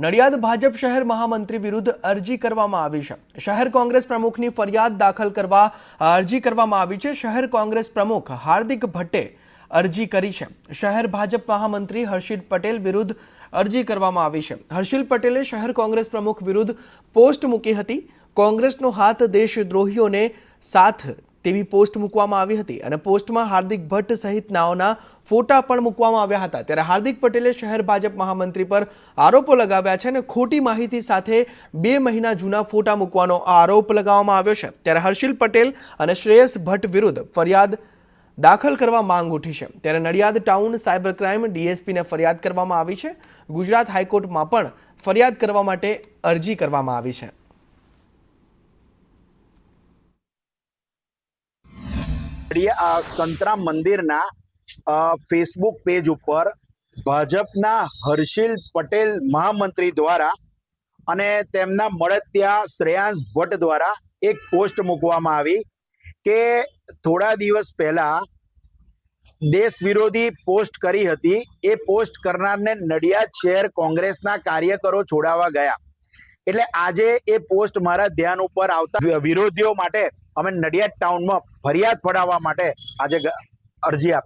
નડિયાદ ભાજપ શહેર મહામંત્રી વિરુદ્ધ અરજી કરવામાં આવી છે. શહેર કોંગ્રેસ પ્રમુખની ફરિયાદ દાખલ કરવા અરજી કરવામાં આવી છે. શહેર કોંગ્રેસ પ્રમુખ હાર્દિક ભટ્ટે અરજી કરી છે. શહેર ભાજપ મહામંત્રી હર્ષિલ પટેલ વિરુદ્ધ અરજી કરવામાં આવી છે. હર્ષિલ પટેલે શહેર કોંગ્રેસ પ્રમુખ વિરુદ્ધ પોસ્ટ મૂકી હતી. કોંગ્રેસનો હાથ દેશદ્રોહીઓને સાથ તેવી પોસ્ટ મૂકવામાં આવી હતી અને પોસ્ટમાં હાર્દિક ભટ્ટ સહિત નાઓના ફોટા પણ મૂકવામાં આવ્યા હતા. ત્યારે હાર્દિક પટેલે શહેર ભાજપ મહામંત્રી પર આરોપો લગાવ્યા છે અને ખોટી માહિતી સાથે બે મહિના જૂના ફોટા મૂકવાનો આરોપ લગાવવામાં આવ્યો છે. ત્યારે હર્ષિલ પટેલ અને શ્રેયસ ભટ્ટ વિરુદ્ધ ફરિયાદ દાખલ કરવા માંગ ઉઠી છે. ત્યારે નડિયાદ ટાઉન સાયબર ક્રાઇમ ડીએસપીને ફરિયાદ કરવામાં આવી છે. ગુજરાત હાઈકોર્ટમાં પણ ફરિયાદ કરવા માટે અરજી કરવામાં આવી છે. સંતરામ મંદિરના ફેસબુક પેજ ઉપર ભાજપના હર્ષિલ પટેલ મહામંત્રી દ્વારા અને તેમના મળતિયા શ્રેયાંશ ભટ્ટ દ્વારા એક પોસ્ટ મૂકવામાં આવી કે થોડા દિવસ પહેલા દેશ વિરોધી પોસ્ટ કરી હતી. એ પોસ્ટ કરનારને નડિયાદ શહેર કોંગ્રેસના કાર્યકરો છોડાવવા ગયા. એટલે આજે એ પોસ્ટ મારા ધ્યાન ઉપર આવતા વિરોધીઓ માટે અમે નડિયાદ ટાઉનમાં ફરિયાદ પડાવવા માટે આજે અરજી આપી.